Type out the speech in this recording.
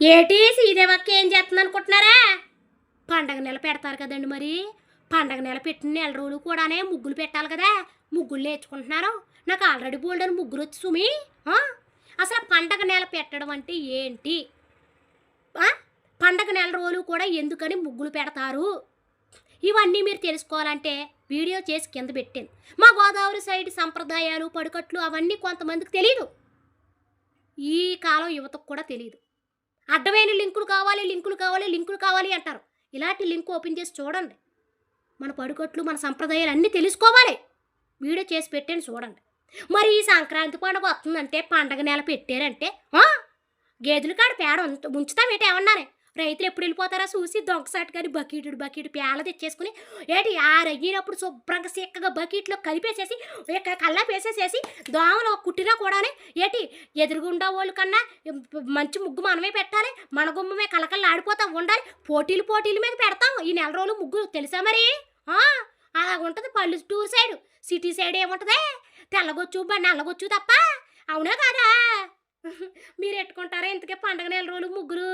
ఏటి సీదేవక్క ఏం చేస్తుంది అనుకుంటున్నారా? పండగ నెల పెడతారు కదండి మరి. పండగ నెల పెట్టిన నెల రోజులు కూడానే ముగ్గులు పెట్టాలి కదా. ముగ్గులు నేర్చుకుంటున్నారు. నాకు ఆల్రెడీ బోల్డ్ అని ముగ్గురు వచ్చి సుమి. అసలు పండగ నెల పెట్టడం అంటే ఏంటి? పండగ నెల రోజులు కూడా ఎందుకని ముగ్గులు పెడతారు? ఇవన్నీ మీరు తెలుసుకోవాలంటే వీడియో చేసి కింద పెట్టాను మా గోదావరి సైడ్ సంప్రదాయాలు పడుకట్లు అవన్నీ కొంతమందికి తెలియదు ఈ కాలం యువతకు కూడా తెలియదు అడ్డమైన లింకులు కావాలి లింకులు కావాలి లింకులు కావాలి అంటారు. ఇలాంటి లింక్ ఓపెన్ చేసి చూడండి. మన పడుకట్లు మన సంప్రదాయాలు అన్నీ తెలుసుకోవాలి. వీడియో చేసి పెట్టాను చూడండి. మరి ఈ సంక్రాంతి పండుగ వస్తుందంటే పండగ నెల పెట్టారంటే గేదెలు గేదెల కాడ పేడ ఉంచుతాం ఉంచుతామేటి ఏమన్నానే రైతులు ఎప్పుడు వెళ్ళిపోతారా చూసి దొంగసాటు కానీ బకెట్ బకెట్ పేల తెచ్చేసుకుని ఏంటి ఆరయ్యినప్పుడు శుభ్రంగా సిక్కగా బకెట్లో కలిపేసేసి ఇక కల్లా వేసేసేసి దోమలు కుట్టినా కూడానే ఏంటి ఎదురుగుండా వాళ్ళు కన్నా మంచి ముగ్గు మనమే పెట్టాలి మన గుమ్మమే కలకల్లా ఆడిపోతా ఉండాలి పోటీలు పోటీల మీద పెడతాం. ఈ నెల రోజులు ముగ్గు తెలుసా మరి? అలా ఉంటుంది పల్లెటూరు సైడ్ సిటీ సైడ్ ఏముంటుంది? తెల్లగొచ్చు బ నల్లగొచ్చు తప్ప. అవునా కాదా? మీరు ఎట్టుకుంటారా ఇంతకే పండగ నెల రోజులు ముగ్గురు?